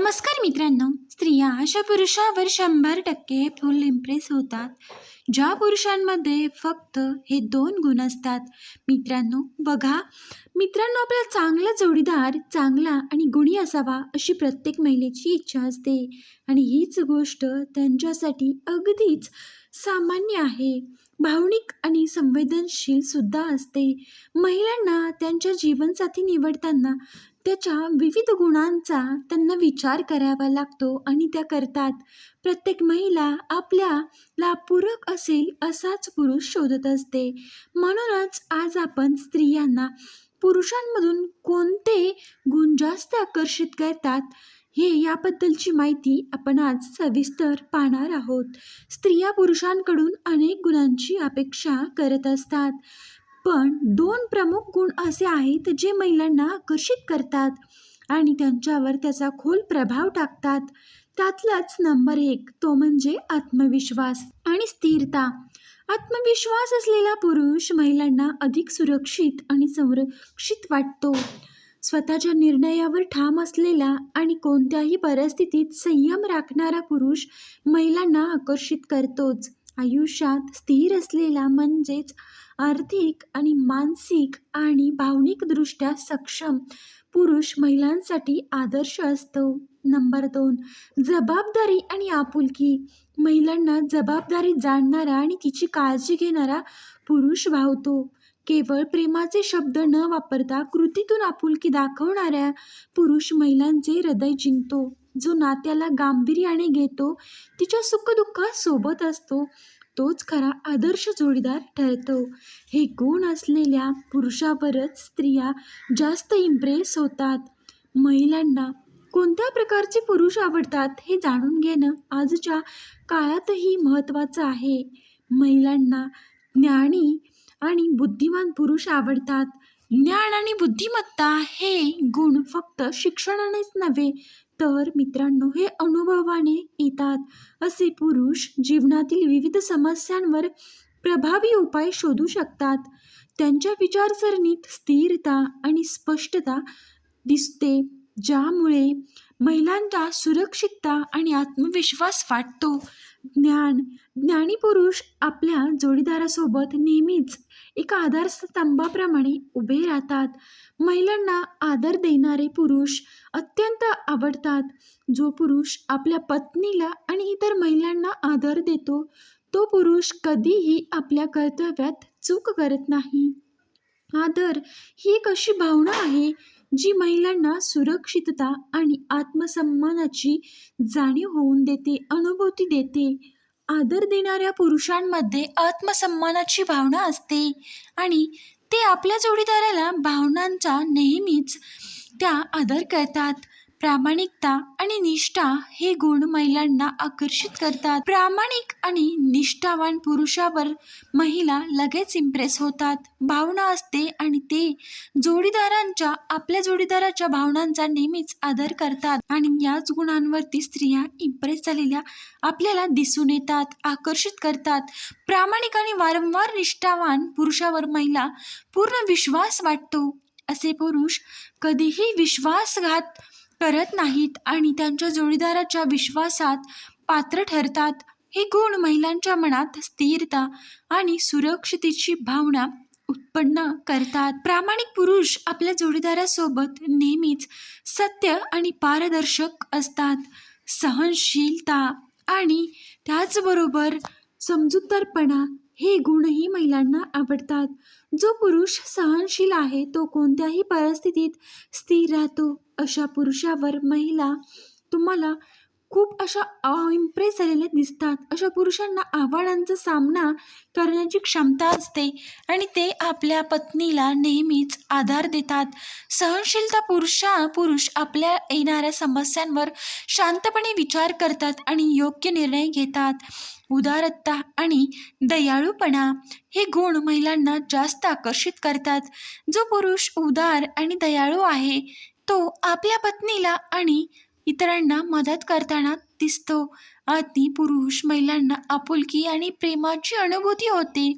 नमस्कार मित्रांनो. स्त्रिया अशा पुरुषावर शंभर टक्के फुल इम्प्रेस होतात. ज्या पुरुषांमध्ये फक्त हे दोन गुण असतात. मित्रांनो बघा. मित्रांनो आपला चांगला जोडीदार चांगला आणि गुणी असावा अशी प्रत्येक महिलेची इच्छा असते. आणि हीच गोष्ट त्यांच्यासाठी अगदीच सामान्य आहे. भावनिक आणि संवेदनशील सुद्धा असते. महिलांना त्यांच्या जीवनसाथी निवडताना त्याच्या विविध गुणांचा त्यांना विचार करावा लागतो आणि त्या करतात. प्रत्येक महिला आपल्याला पूरक असेल असाच पुरुष शोधत असते. म्हणूनच आज आपण स्त्रियांना पुरुषांमधून कोणते गुण जास्त आकर्षित करतात हे याबद्दलची माहिती आपण आज सविस्तर पाहणार आहोत. स्त्रिया पुरुषांकडून अनेक गुणांची अपेक्षा करत असतात. पण दोन प्रमुख गुण असे आहेत जे महिलांना आकर्षित करतात आणि त्यांच्यावर त्याचा खोल प्रभाव टाकतात. त्यातलाच नंबर एक तो म्हणजे आत्मविश्वास आणि स्थिरता. आत्मविश्वास असलेला पुरुष महिलांना अधिक सुरक्षित आणि संरक्षित वाटतो. स्वतःच्या निर्णयावर ठाम असलेला आणि कोणत्याही परिस्थितीत संयम राखणारा पुरुष महिलांना आकर्षित करतोच. आयुष्यात स्थिर असलेला म्हणजेच आर्थिक आणि मानसिक आणि भावनिकदृष्ट्या सक्षम पुरुष महिलांसाठी आदर्श असतो. नंबर दोन जबाबदारी आणि आपुलकी. महिलांना जबाबदारी जाणणारा आणि तिची काळजी घेणारा पुरुष भावतो केवळ प्रेमाचे शब्द न वापरता कृतीतून आपुलकी दाखवणाऱ्या पुरुष महिलांचे हृदय जिंकतो. जो नात्याला गांभीर्याने घेतो तिच्या सुखदुःखात सोबत असतो तोच खरा आदर्श जोडीदार ठरतो. हे गुण असलेल्या पुरुषावरच स्त्रिया जास्त इम्प्रेस होतात. महिलांना कोणत्या प्रकारचे पुरुष आवडतात हे जाणून घेणं आजच्या काळातही महत्त्वाचं आहे. महिलांना ज्ञानी आणि बुद्धिमान पुरुष आवडतात. ज्ञान आणि बुद्धिमत्ता हे गुण फक्त शिक्षणानेच नव्हे तर मित्रांनो हे अनुभवाने येतात. असे पुरुष जीवनातील विविध समस्यांवर प्रभावी उपाय शोधू शकतात. त्यांच्या विचारसरणीत स्थिरता आणि स्पष्टता दिसते ज्यामुळे महिलांचा सुरक्षितता आणि आत्मविश्वास वाटतो ज्ञान. ज्ञानी पुरुष आपल्या जोडीदारासोबत नेहमीच एका आधारस्तंभाप्रमाणे उभे राहतात. महिलांना आदर देणारे पुरुष अत्यंत आवडतात. जो पुरुष आपल्या पत्नीला आणि इतर महिलांना आदर देतो तो पुरुष कधीही आपल्या कर्तव्यात चूक करत नाही. आदर ही एक अशी भावना आहे जी महिलांना सुरक्षितता आणि आत्मसन्मानाची जाणीव होऊन देते अनुभूती देते. आदर देणाऱ्या पुरुषांमध्ये आत्मसन्मानाची भावना असते आणि ते आपल्या जोडीदाराला भावनांचा नेहमीच त्या आदर करतात. प्रामाणिकता आणि निष्ठा हे गुण महिलांना आकर्षित करतात. प्रामाणिक आणि निष्ठावान पुरुषावर महिला लगेच इम्प्रेस होतात. भावना असते आणि ते जोडीदारांच्या आपल्या जोडीदाराच्या भावनांचा नेहमीच आदर करतात आणि याच गुणांवरती स्त्रिया इम्प्रेस झालेल्या आपल्याला दिसून येतात आकर्षित करतात. प्रामाणिक आणि वारंवार निष्ठावान पुरुषावर महिला पूर्ण विश्वास वाटतो. असे पुरुष कधीही विश्वासघात करत नाहीत आणि त्यांच्या जोडीदाराच्या विश्वासात पात्र ठरतात हे गुण महिलांच्या मनात स्थिरता आणि सुरक्षितेची भावना उत्पन्न करतात. प्रामाणिक पुरुष आपल्या जोडीदारासोबत नेहमीच सत्य आणि पारदर्शक असतात. सहनशीलता आणि त्याचबरोबर समजूतदारपणा हे गुणही महिलांना आवडतात. जो पुरुष सहनशील आहे तो कोणत्याही परिस्थितीत स्थिर राहतो. अशा पुरुषावर महिला तुम्हाला खूप अशा इम्प्रेस झालेल्या दिसतात. अशा पुरुषांना आव्हानांचा सामना करण्याची क्षमता असते आणि ते आपल्या पत्नीला नेहमीच आधार देतात. सहनशीलता पुरुषा पुरुष आपल्या येणाऱ्या समस्यांवर शांतपणे विचार करतात आणि योग्य निर्णय घेतात. उदारता आणि दयाळूपणा हे गुण महिलांना जास्त आकर्षित करतात. जो पुरुष उदार आणि दयाळू आहे तो आपल्या पत्नीला आणि इतरांना मदत करताना दिसतो. अति पुरुष महिलांना आपुलकी आणि प्रेमाची अनुभूती होते.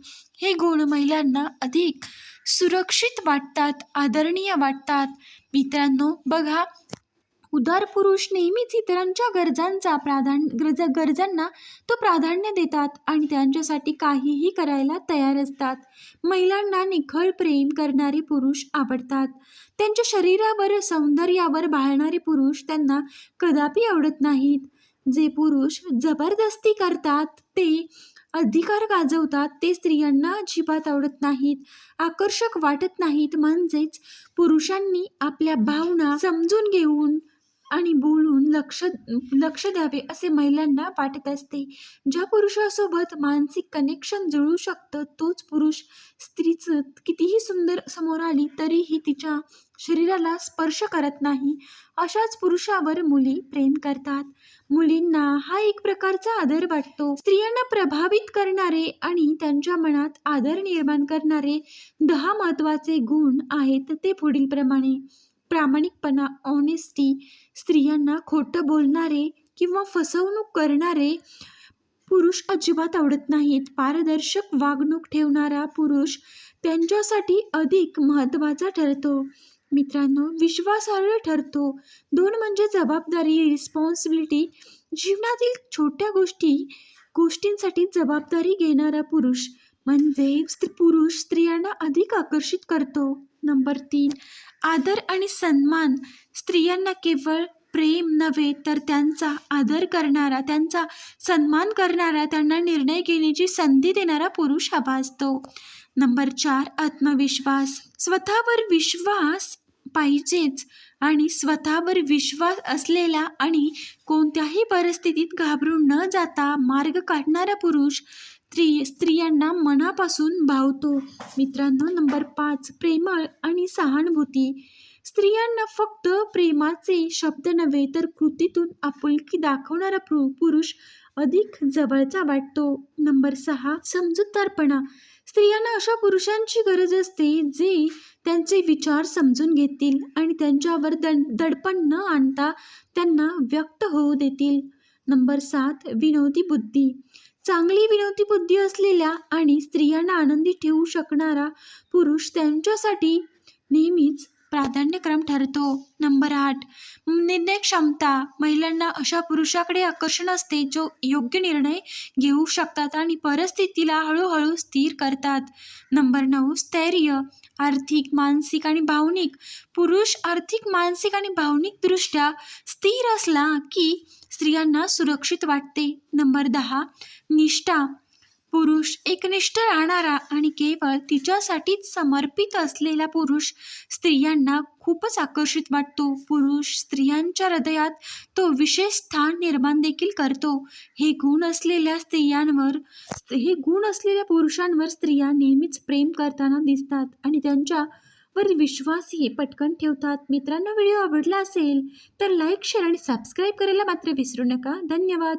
हे गुण महिलांना अधिक सुरक्षित वाटतात आदरणीय वाटतात. मित्रांनो बघा उदार पुरुष नेहमीच इतरांच्या गरजांचा प्राधान्य गरज गरजांना तो प्राधान्य देतात आणि त्यांच्यासाठी काहीही करायला तयार असतात. महिलांना निखळ प्रेम करणारे पुरुष आवडतात. त्यांच्या शरीरावर सौंदर्यावर बाळणारे पुरुष त्यांना कदापि आवडत नाहीत. जे पुरुष जबरदस्ती करतात ते अधिकार गाजवतात ते स्त्रियांना अजिबात आवडत नाहीत. आकर्षक वाटत नाहीत म्हणजेच पुरुषांनी आपल्या भावना समजून घेऊन आणि बोलून लक्ष लक्ष द्यावे असे महिलांना वाटत असते. ज्या पुरुषासोबत मानसिक कनेक्शन जुळू शकतं तोच पुरुष स्त्रीचं कितीही सुंदर समोर आली तरीही तिच्या शरीराला स्पर्श करत नाही. अशाच पुरुषावर मुली प्रेम करतात. मुलींना हा एक प्रकारचा आदर वाटतो. स्त्रियांना प्रभावित करणारे आणि त्यांच्या मनात आदर निर्माण करणारे दहा महत्त्वाचे गुण आहेत ते पुढीलप्रमाणे. प्रामाणिकपणा ऑनेस्टी स्त्रियांना खोटं बोलणारे किंवा फसवणूक करणारे पुरुष अजिबात आवडत नाहीत. पारदर्शक वागणूक ठेवणारा पुरुष त्यांच्यासाठी अधिक महत्त्वाचा ठरतो. मित्रांनो विश्वासार्ह ठरतो. दोन म्हणजे जबाबदारी रिस्पॉन्सिबिलिटी जीवनातील छोट्या गोष्टी गोष्टींसाठी जबाबदारी घेणारा पुरुष म्हणजे स्त्री पुरुष स्त्रियांना अधिक आकर्षित करतो. नंबर तीन आदर आणि सन्मान. स्त्रियांना केवळ प्रेम नव्हे तर त्यांचा आदर करणारा त्यांचा सन्मान करणारा त्यांना निर्णय घेण्याची संधी देणारा पुरुष हवा असतो. नंबर चार आत्मविश्वास. स्वतःवर विश्वास पाहिजेच आणि स्वतःवर विश्वास असलेला आणि कोणत्याही परिस्थितीत घाबरून न जाता मार्ग काढणारा पुरुष स्त्री स्त्रियांना मनापासून भावतो. मित्रांनो नंबर पाच प्रेमळ आणि सहानुभूती. स्त्रियांना फक्त प्रेमाचे शब्द नव्हे तर कृतीतून आपुलकी दाखवणारा पु पुरुष अधिक जवळचा वाटतो. नंबर सहा समजूतदारपणा. स्त्रियांना अशा पुरुषांची गरज असते जे त्यांचे विचार समजून घेतील आणि त्यांच्यावर दड दडपण न आणता त्यांना व्यक्त होऊ देतील. नंबर सात विनोदी बुद्धी. चांगली विनोदी बुद्धी असलेल्या आणि स्त्रियांना आनंदी ठेवू शकणारा पुरुष त्यांच्यासाठी नेहमीच प्राधान्यक्रम ठरतो. नंबर आठ निर्णय क्षमता महिलांना अशा पुरुषाकडे आकर्षण असते जो योग्य निर्णय घेऊ शकतात आणि परिस्थितीला हळूहळू स्थिर करतात. नंबर नऊ स्थैर्य. आर्थिक मानसिक आणि भावनिक. पुरुष आर्थिक मानसिक आणि भावनिकदृष्ट्या स्थिर असला की स्त्रियांना सुरक्षित वाटते. नंबर दहा निष्ठा. पुरुष एकनिष्ठ राहणारा आणि केवळ तिच्यासाठीच समर्पित असलेला पुरुष स्त्रियांना खूपच आकर्षित वाटतो. पुरुष स्त्रियांच्या हृदयात तो विशेष स्थान निर्माण देखील करतो. हे गुण असलेल्या स्त्रियांवर हे गुण असलेल्या पुरुषांवर स्त्रिया नेहमीच प्रेम करताना दिसतात आणि त्यांच्यावर विश्वासही पटकन ठेवतात. मित्रांनो व्हिडिओ आवडला असेल तर लाईक शेअर आणि सबस्क्राईब करायला मात्र विसरू नका. धन्यवाद.